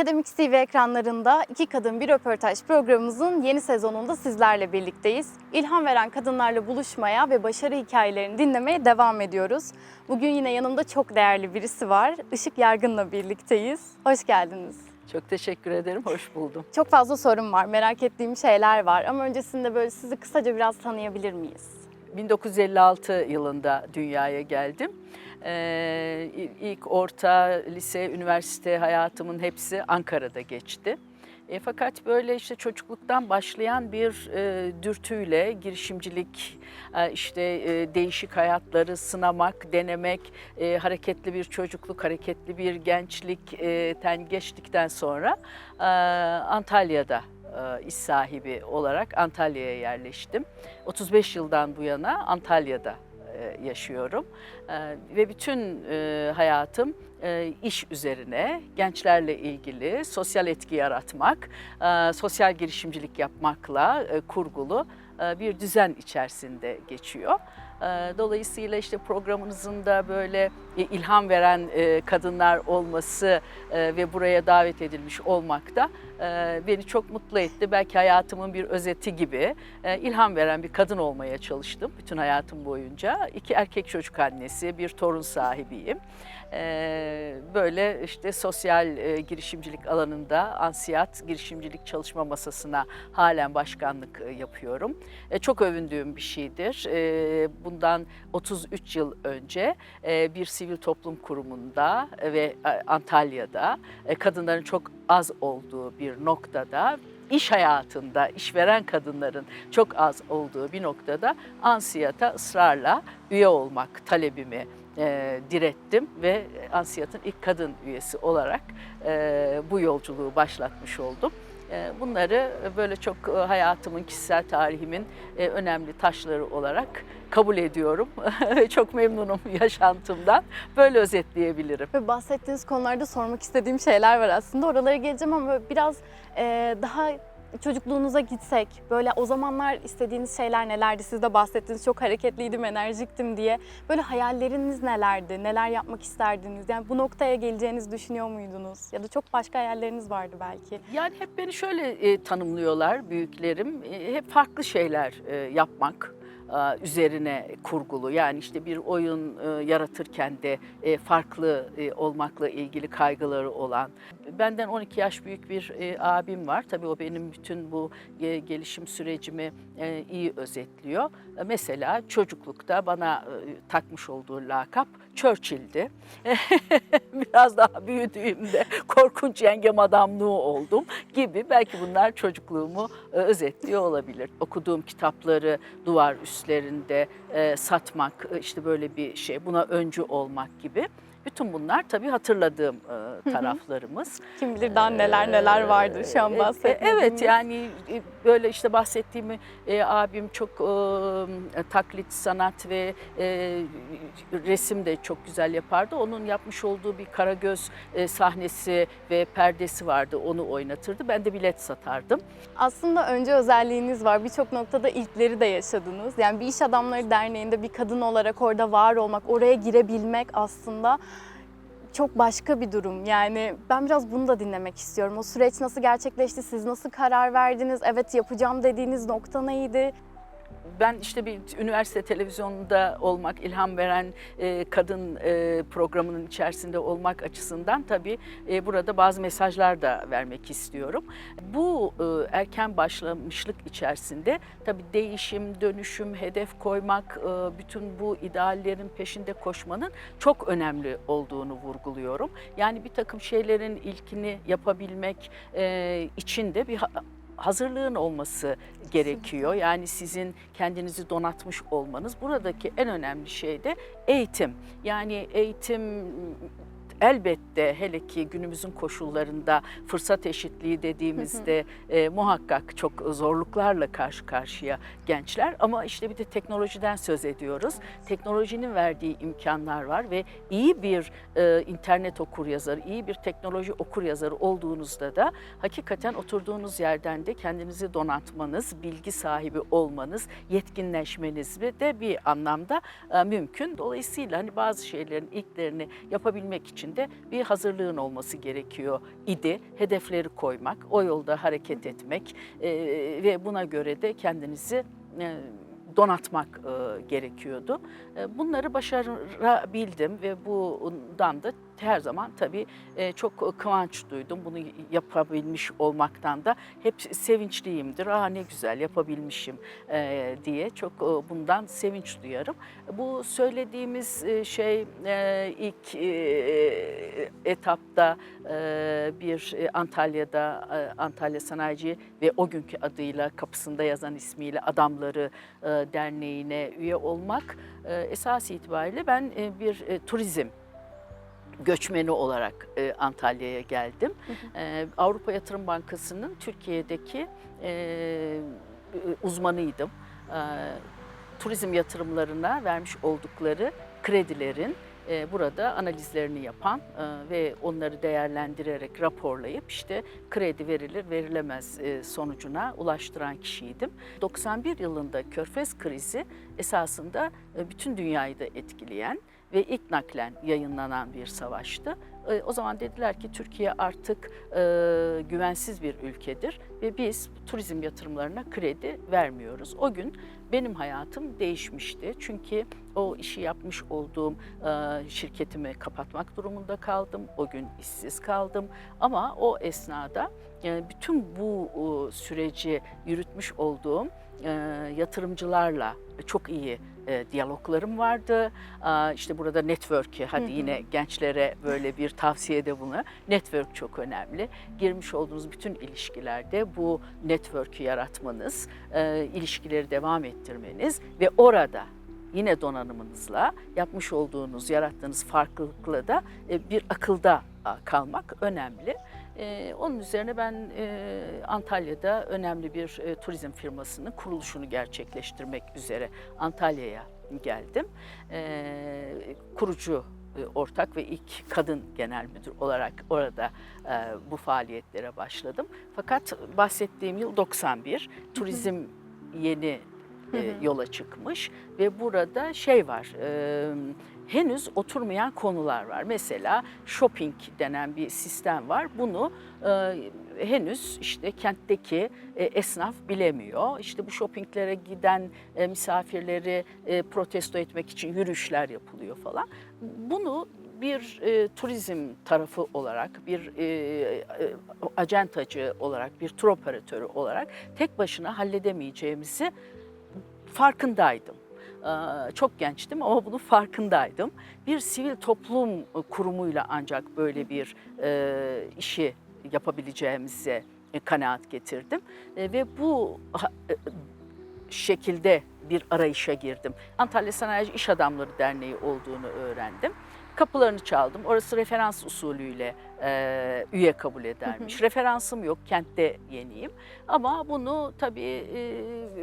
Akademik TV ekranlarında iki kadın bir röportaj programımızın yeni sezonunda sizlerle birlikteyiz. İlham veren kadınlarla buluşmaya ve başarı hikayelerini dinlemeye devam ediyoruz. Bugün yine yanımda çok değerli birisi var. Işık Yargın'la birlikteyiz. Hoş geldiniz. Çok teşekkür ederim, hoş buldum. Çok fazla sorum var, merak ettiğim şeyler var ama öncesinde böyle sizi kısaca biraz tanıyabilir miyiz? 1956 yılında dünyaya geldim. Ee, ilk orta, lise, üniversite hayatımın hepsi Ankara'da geçti. E, fakat böyle işte çocukluktan başlayan bir e, dürtüyle girişimcilik, e, işte e, değişik hayatları sınamak, denemek, e, hareketli bir çocukluk, hareketli bir gençlikten geçtikten sonra e, Antalya'da e, iş sahibi olarak Antalya'ya yerleştim. 35 yıldan bu yana Antalya'da e, yaşıyorum E, ve bütün e, hayatım e, iş üzerine, gençlerle ilgili sosyal etki yaratmak, e, sosyal girişimcilik yapmakla e, kurgulu e, bir düzen içerisinde geçiyor. E, Dolayısıyla işte programınızın da böyle e, ilham veren e, kadınlar olması e, ve buraya davet edilmiş olmak da beni çok mutlu etti. Belki hayatımın bir özeti gibi ilham veren bir kadın olmaya çalıştım bütün hayatım boyunca. İki erkek çocuk annesi, bir torun sahibiyim. E, Böyle işte sosyal e, girişimcilik alanında ansiyat girişimcilik çalışma masasına halen başkanlık e, yapıyorum. E, Çok övündüğüm bir şeydir. Bundan 33 yıl önce bir sivil toplum kurumunda ve Antalya'da kadınların çok az olduğu bir noktada iş hayatında işveren kadınların çok az olduğu bir noktada Ansiyat'a ısrarla üye olmak talebimi e, direttim ve Ansiyat'ın ilk kadın üyesi olarak e, bu yolculuğu başlatmış oldum. E, Bunları böyle çok e, hayatımın, kişisel tarihimin e, önemli taşları olarak kabul ediyorum. Çok memnunum yaşantımdan. Böyle özetleyebilirim. Ve bahsettiğiniz konularda sormak istediğim şeyler var aslında. Oralara geleceğim ama biraz daha çocukluğunuza gitsek, böyle o zamanlar istediğiniz şeyler nelerdi? Siz de bahsettiniz çok hareketliydim, enerjiktim diye. Böyle hayalleriniz nelerdi? Neler yapmak isterdiniz? Yani bu noktaya geleceğinizi düşünüyor muydunuz? Ya da çok başka hayalleriniz vardı belki. Yani hep beni şöyle e, tanımlıyorlar büyüklerim. E, hep farklı şeyler e, yapmak üzerine kurgulu. Yani işte bir oyun e, yaratırken de e, farklı e, olmakla ilgili kaygıları olan. Benden 12 yaş büyük bir e, abim var. Tabii o benim bütün bu e, gelişim sürecimi e, iyi özetliyor. E, Mesela çocuklukta bana e, takmış olduğu lakap Churchill'di. Biraz daha büyüdüğümde korkunç yengem adamlığı oldum gibi belki bunlar çocukluğumu e, özetliyor olabilir. Okuduğum kitapları duvar üstlerinde e, satmak e, işte böyle bir şey buna öncü olmak gibi. Bütün bunlar tabii hatırladığım e, taraflarımız. Kim bilir daha neler neler vardır şu an E, e, bahsetmediğimiz. Evet yani e, böyle işte bahsettiğimi e, abim çok e, taklit sanat ve e, resim de çok güzel yapardı. Onun yapmış olduğu bir Karagöz e, sahnesi ve perdesi vardı. Onu oynatırdı. Ben de bilet satardım. Aslında önce özelliğiniz var. Birçok noktada ilkleri de yaşadınız. Yani bir iş adamları derneğinde bir kadın olarak orada var olmak, oraya girebilmek aslında çok başka bir durum. Yani ben biraz bunu da dinlemek istiyorum. O süreç nasıl gerçekleşti? Siz nasıl karar verdiniz? Evet yapacağım dediğiniz nokta neydi? Ben işte bir üniversite televizyonunda olmak, ilham veren e, kadın e, programının içerisinde olmak açısından tabii e, burada bazı mesajlar da vermek istiyorum. Bu e, erken başlamışlık içerisinde tabii değişim, dönüşüm, hedef koymak, e, bütün bu ideallerin peşinde koşmanın çok önemli olduğunu vurguluyorum. Yani bir takım şeylerin ilkini yapabilmek e, için de bir hazırlığın olması gerekiyor. Yani sizin kendinizi donatmış olmanız. Buradaki en önemli şey de eğitim. Yani eğitim elbette hele ki günümüzün koşullarında fırsat eşitliği dediğimizde e, muhakkak çok zorluklarla karşı karşıya gençler ama işte bir de teknolojiden söz ediyoruz. Teknolojinin verdiği imkanlar var ve iyi bir e, internet okuryazarı, iyi bir teknoloji okuryazarı olduğunuzda da hakikaten oturduğunuz yerden de kendinizi donatmanız, bilgi sahibi olmanız, yetkinleşmeniz de bir anlamda e, mümkün. Dolayısıyla hani bazı şeylerin ilklerini yapabilmek için de bir hazırlığın olması gerekiyor idi. Hedefleri koymak, o yolda hareket etmek e, ve buna göre de kendinizi e, donatmak e, gerekiyordu. E, bunları başarabildim ve bundan da her zaman tabii e, çok kıvanç duydum. Bunu yapabilmiş olmaktan da hep sevinçliyimdir. Aa ne güzel yapabilmişim e, diye çok e, bundan sevinç duyarım. Bu söylediğimiz e, şey e, ilk e, etapta e, bir e, Antalya'da e, Antalya Sanayici ve o günkü adıyla kapısında yazan ismiyle Adamları e, Derneği'ne üye olmak e, esas itibariyle ben e, bir e, turizm göçmeni olarak e, Antalya'ya geldim. E, Avrupa Yatırım Bankası'nın Türkiye'deki e, uzmanıydım. E, turizm yatırımlarına vermiş oldukları kredilerin e, burada analizlerini yapan e, ve onları değerlendirerek raporlayıp işte kredi verilir verilemez e, sonucuna ulaştıran kişiydim. 91 yılında Körfez krizi esasında e, bütün dünyayı da etkileyen ve ilk naklen yayınlanan bir savaştı. E, O zaman dediler ki Türkiye artık e, güvensiz bir ülkedir ve biz turizm yatırımlarına kredi vermiyoruz. O gün benim hayatım değişmişti. Çünkü o işi yapmış olduğum e, şirketimi kapatmak durumunda kaldım. O gün işsiz kaldım. Ama o esnada e, bütün bu e, süreci yürütmüş olduğum e, yatırımcılarla çok iyi e, diyaloglarım vardı. Aa, işte burada network'ü hadi yine gençlere böyle bir tavsiyede bunu. Network çok önemli. Girmiş olduğunuz bütün ilişkilerde bu network'ü yaratmanız, e, ilişkileri devam ettirmeniz ve orada yine donanımınızla yapmış olduğunuz, yarattığınız farklılıkla da e, bir akılda kalmak önemli. E, onun üzerine ben e, Antalya'da önemli bir turizm firmasının kuruluşunu gerçekleştirmek üzere Antalya'ya geldim. Kurucu ortak ve ilk kadın genel müdür olarak orada e, bu faaliyetlere başladım. Fakat bahsettiğim yıl 91. Turizm yeni e, yola çıkmış ve burada şey var. e, henüz oturmayan konular var. Mesela shopping denen bir sistem var. Bunu e, henüz işte kentteki e, esnaf bilemiyor. İşte bu shoppinglere giden e, misafirleri e, protesto etmek için yürüyüşler yapılıyor falan. Bunu bir e, turizm tarafı olarak, bir e, e, acentacı olarak, bir tur operatörü olarak tek başına halledemeyeceğimizi farkındaydım. Ee, Çok gençtim ama bunun farkındaydım. Bir sivil toplum kurumuyla ancak böyle bir e, işi yapabileceğimize e, kanaat getirdim. E, Ve bu şekilde bir arayışa girdim. Antalya Sanayici İş Adamları Derneği olduğunu öğrendim. Kapılarını çaldım. Orası referans usulüyle e, üye kabul edermiş. Referansım yok, kentte yeniyim. Ama bunu tabii e,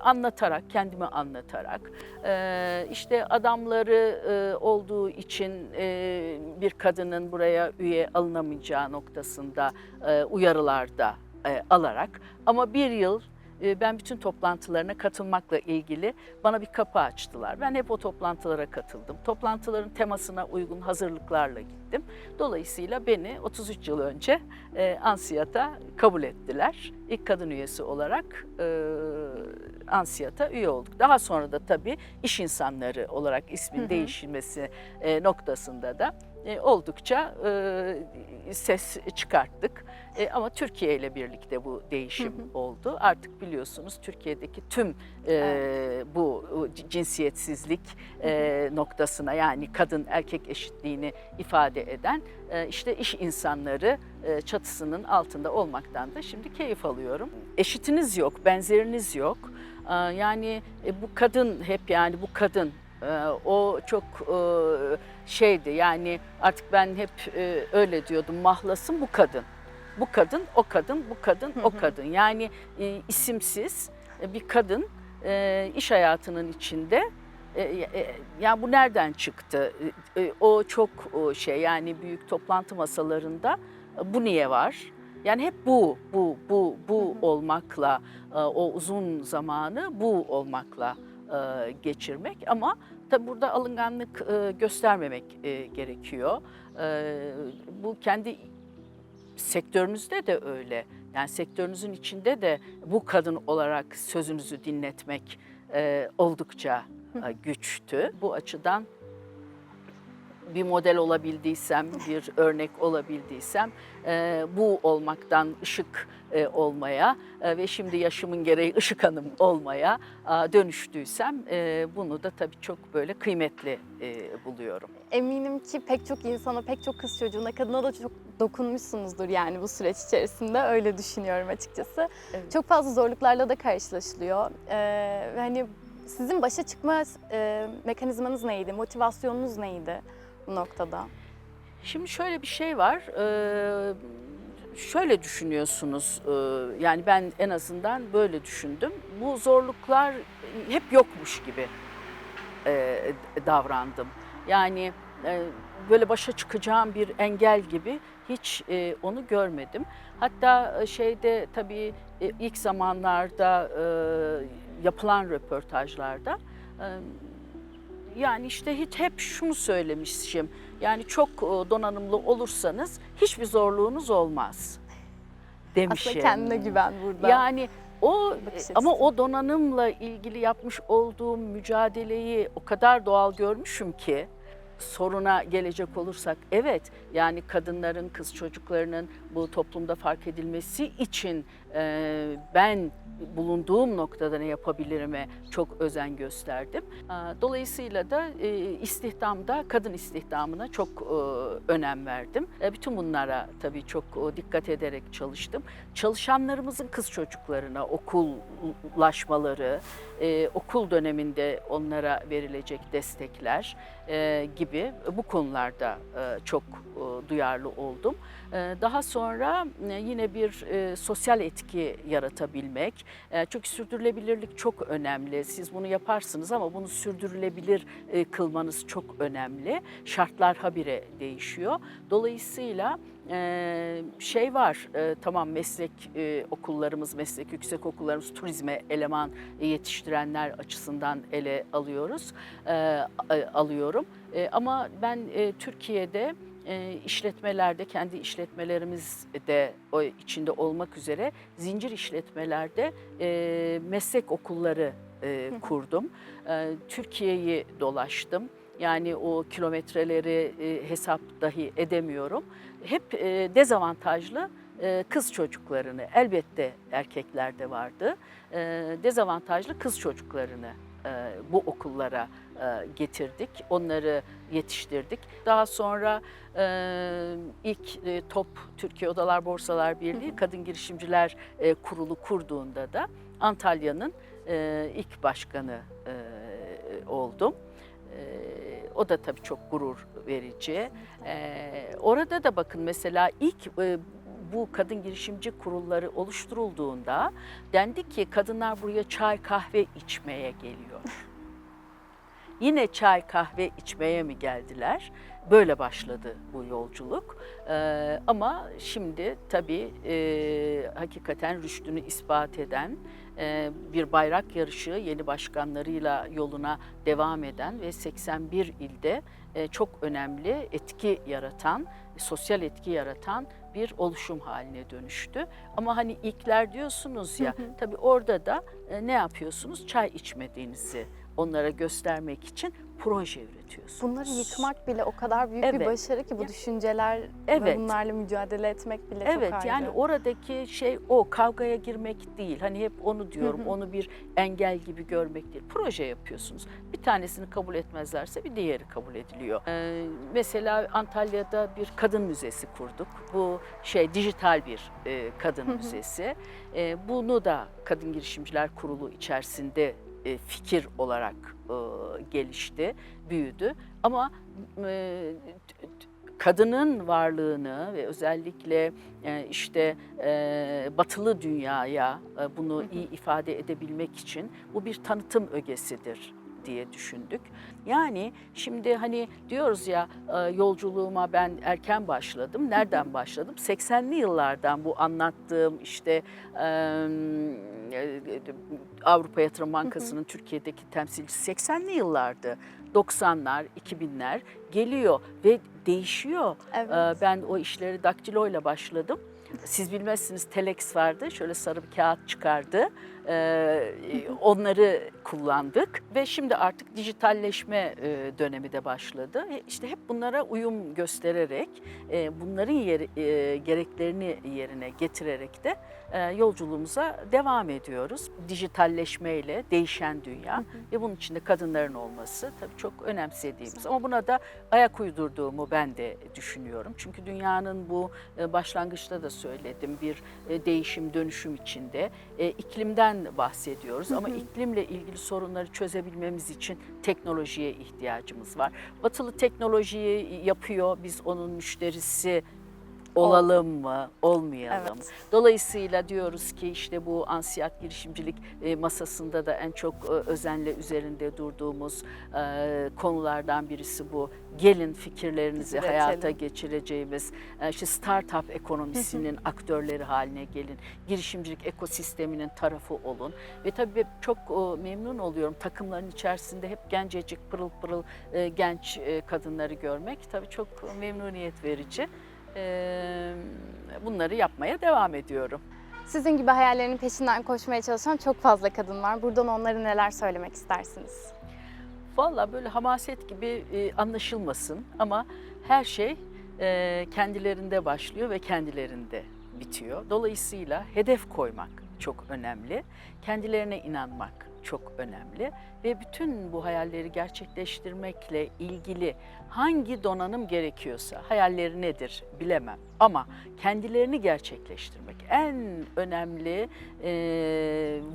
anlatarak, kendimi anlatarak, e, işte adamları e, olduğu için e, bir kadının buraya üye alınamayacağı noktasında e, uyarılarda e, alarak ama bir yıl e, ben bütün toplantılarına katılmakla ilgili bana bir kapı açtılar. Ben hep o toplantılara katıldım. Toplantıların temasına uygun hazırlıklarla gittim. Dolayısıyla beni 33 yıl önce e, Ansiyat'a kabul ettiler. İlk kadın üyesi olarak e, Ansiyat'a üye olduk. Daha sonra da tabii iş insanları olarak ismin değişilmesi e, noktasında da e, oldukça e, ses çıkarttık. E, ama Türkiye ile birlikte bu değişim oldu. Artık biliyorsunuz Türkiye'deki tüm e, bu cinsiyetsizlik e, noktasına yani kadın erkek eşitliğini ifade eden e, işte iş insanları e, çatısının altında olmaktan da şimdi keyif alıyorum. Eşitiniz yok, benzeriniz yok. Yani e, bu kadın hep yani bu kadın O çok e, şeydi yani artık ben hep e, öyle diyordum mahlasım bu kadın. Bu kadın, o kadın, bu kadın, o kadın. Yani e, isimsiz bir kadın iş hayatının içinde yani bu nereden çıktı? O çok şey yani büyük toplantı masalarında bu niye var? Yani hep bu, bu, bu, bu olmakla o uzun zamanı bu olmakla e, geçirmek ama Tabi burada alınganlık e, göstermemek e, gerekiyor. E, bu kendi sektörünüzde de öyle. Yani sektörünüzün içinde de bu kadın olarak sözünüzü dinletmek e, oldukça e, güçtü. Bu açıdan bir model olabildiysem, bir örnek olabildiysem e, bu olmaktan ışık e, olmaya e, ve şimdi yaşımın gereği ışık hanım olmaya e, dönüştüysem e, bunu da tabii çok böyle kıymetli e, buluyorum. Eminim ki pek çok insana, pek çok kız çocuğuna, kadına da çok dokunmuşsunuzdur yani bu süreç içerisinde. Öyle düşünüyorum açıkçası. Evet. Çok fazla zorluklarla da karşılaşılıyor. Ee, hani sizin başa çıkma e, mekanizmanız neydi? Motivasyonunuz neydi bu noktada? Şimdi şöyle bir şey var. şöyle düşünüyorsunuz. yani ben en azından böyle düşündüm. Bu zorluklar hep yokmuş gibi davrandım. Yani böyle başa çıkacağım bir engel gibi hiç onu görmedim. Hatta şeyde tabii ilk zamanlarda yapılan röportajlarda yani işte hiç hep şunu söylemişim. Yani çok e, donanımlı olursanız hiçbir zorluğunuz olmaz demişim. Aslında kendine güven burada. Yani o Bakış ama o donanımla ilgili yapmış olduğum mücadeleyi o kadar doğal görmüşüm ki soruna gelecek olursak evet yani kadınların kız çocuklarının bu toplumda fark edilmesi için e, ben bulunduğum noktada ne yapabilirime çok özen gösterdim. Aa, Dolayısıyla da e, istihdamda kadın istihdamına çok e, önem verdim. E, Bütün bunlara tabii çok dikkat ederek çalıştım. Çalışanlarımızın kız çocuklarına okullaşmaları, okul döneminde onlara verilecek destekler gibi bu konularda çok duyarlı oldum. E, Daha sonra e, yine bir e, sosyal etki yaratabilmek. E, Çünkü sürdürülebilirlik çok önemli. Siz bunu yaparsınız ama bunu sürdürülebilir kılmanız çok önemli. Şartlar habire değişiyor. Dolayısıyla şey var, tamam meslek okullarımız, meslek yüksek okullarımız turizme eleman yetiştirenler açısından ele alıyoruz, alıyorum. Ama ben Türkiye'de e, işletmelerde, kendi işletmelerimiz de o içinde olmak üzere zincir işletmelerde e, meslek okulları e, kurdum. E, Türkiye'yi dolaştım. Yani o kilometreleri e, hesap dahi edemiyorum. Hep e, dezavantajlı e, kız çocuklarını, elbette erkeklerde vardı, e, dezavantajlı kız çocuklarını e, bu okullara e, getirdik, onları yetiştirdik. Daha sonra e, ilk e, TOP Türkiye Odalar Borsalar Birliği Kadın Girişimciler e, Kurulu kurduğunda da Antalya'nın e, ilk başkanı e, oldum. E, o da tabii çok gurur verici. E, orada da bakın mesela ilk e, bu kadın girişimci kurulları oluşturulduğunda dendi ki kadınlar buraya çay kahve içmeye geliyor. Yine çay kahve içmeye mi geldiler? Böyle başladı bu yolculuk. Ee, ama şimdi tabii e, hakikaten rüştünü ispat eden e, bir bayrak yarışı yeni başkanlarıyla yoluna devam eden ve 81 ilde e, çok önemli etki yaratan, sosyal etki yaratan bir oluşum haline dönüştü. Ama hani ilkler diyorsunuz ya, tabii orada da e, ne yapıyorsunuz? Çay içmediğinizi onlara göstermek için proje üretiyorsunuz. Bunları yıkmak bile o kadar büyük bir Evet. başarı ki bu Ya- düşünceler ve Evet. bunlarla mücadele etmek bile Evet çok ayrı. yani oradaki şey o kavgaya girmek değil. Hani hep onu diyorum. Onu bir engel gibi görmek değil. Proje yapıyorsunuz. Bir tanesini kabul etmezlerse bir diğeri kabul ediliyor. Ee, mesela Antalya'da bir kadın müzesi kurduk. Bu şey dijital bir e, kadın müzesi. E, bunu da Kadın Girişimciler Kurulu içerisinde e, fikir olarak e, gelişti, büyüdü. Ama e, kadının varlığını ve özellikle e, işte e, batılı dünyaya e, bunu iyi ifade edebilmek için bu bir tanıtım ögesidir diye düşündük. Yani şimdi hani diyoruz ya e, yolculuğuma ben erken başladım. Nereden başladım? 80'li yıllardan bu anlattığım işte e, e, Avrupa Yatırım Bankası'nın Türkiye'deki temsilcisi 80'li yıllardı. 90'lar, 2000'ler geliyor ve değişiyor. Evet. Ben o işleri daktiloyla başladım. Siz bilmezsiniz telex vardı. Şöyle sarı bir kağıt çıkardı. Ee, onları kullandık ve şimdi artık dijitalleşme e, dönemi de başladı. E, İşte hep bunlara uyum göstererek, e, bunların yeri, e, gereklerini yerine getirerek de e, yolculuğumuza devam ediyoruz. Dijitalleşmeyle değişen dünya ve bunun içinde kadınların olması tabii çok önemsediğimiz. Ama buna da ayak uydurduğumu ben de düşünüyorum. Çünkü dünyanın bu e, başlangıçta da söyledim bir e, değişim dönüşüm içinde E, iklimden bahsediyoruz ama iklimle ilgili sorunları çözebilmemiz için teknolojiye ihtiyacımız var. Batılı teknolojiyi yapıyor, biz onun müşterisi olalım mı, olmayalım. Evet. Dolayısıyla diyoruz ki işte bu ansiyat girişimcilik e, masasında da en çok e, özenle üzerinde durduğumuz e, konulardan birisi bu. Gelin fikirlerinizi Üretelim. hayata geçireceğimiz işte startup ekonomisinin aktörleri haline gelin. Girişimcilik ekosisteminin tarafı olun. Ve tabii çok memnun oluyorum takımların içerisinde hep gencecik pırıl pırıl genç kadınları görmek tabii çok memnuniyet verici. Bunları yapmaya devam ediyorum. Sizin gibi hayallerinin peşinden koşmaya çalışan çok fazla kadın var. Buradan onlara neler söylemek istersiniz? Valla böyle hamaset gibi e, anlaşılmasın ama her şey e, kendilerinde başlıyor ve kendilerinde bitiyor. Dolayısıyla hedef koymak çok önemli, kendilerine inanmak çok önemli ve bütün bu hayalleri gerçekleştirmekle ilgili hangi donanım gerekiyorsa, hayalleri nedir bilemem ama kendilerini gerçekleştirmek en önemli e,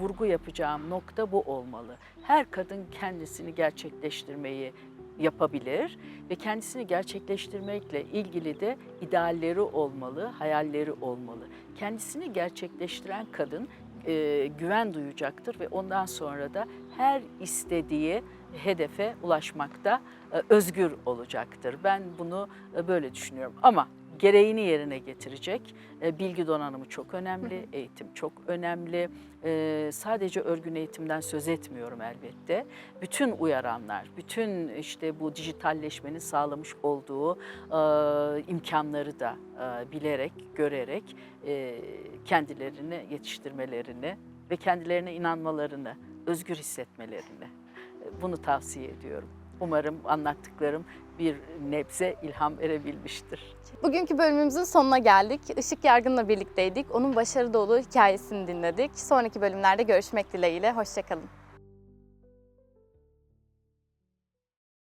vurgu yapacağım nokta bu olmalı. Her kadın kendisini gerçekleştirmeyi yapabilir ve kendisini gerçekleştirmekle ilgili de idealleri olmalı, hayalleri olmalı. Kendisini gerçekleştiren kadın e, güven duyacaktır ve ondan sonra da her istediği hedefe ulaşmakta e, özgür olacaktır. Ben bunu e, böyle düşünüyorum ama gereğini yerine getirecek. E, Bilgi donanımı çok önemli, eğitim çok önemli. E, Sadece örgün eğitimden söz etmiyorum elbette. Bütün uyaranlar, bütün işte bu dijitalleşmenin sağlamış olduğu e, imkanları da e, bilerek, görerek e, kendilerini yetiştirmelerini ve kendilerine inanmalarını, özgür hissetmelerini bunu tavsiye ediyorum. Umarım anlattıklarım bir nebze ilham verebilmiştir. Bugünkü bölümümüzün sonuna geldik. Işık Yargın'la birlikteydik. Onun başarı dolu hikayesini dinledik. Sonraki bölümlerde görüşmek dileğiyle. Hoşçakalın.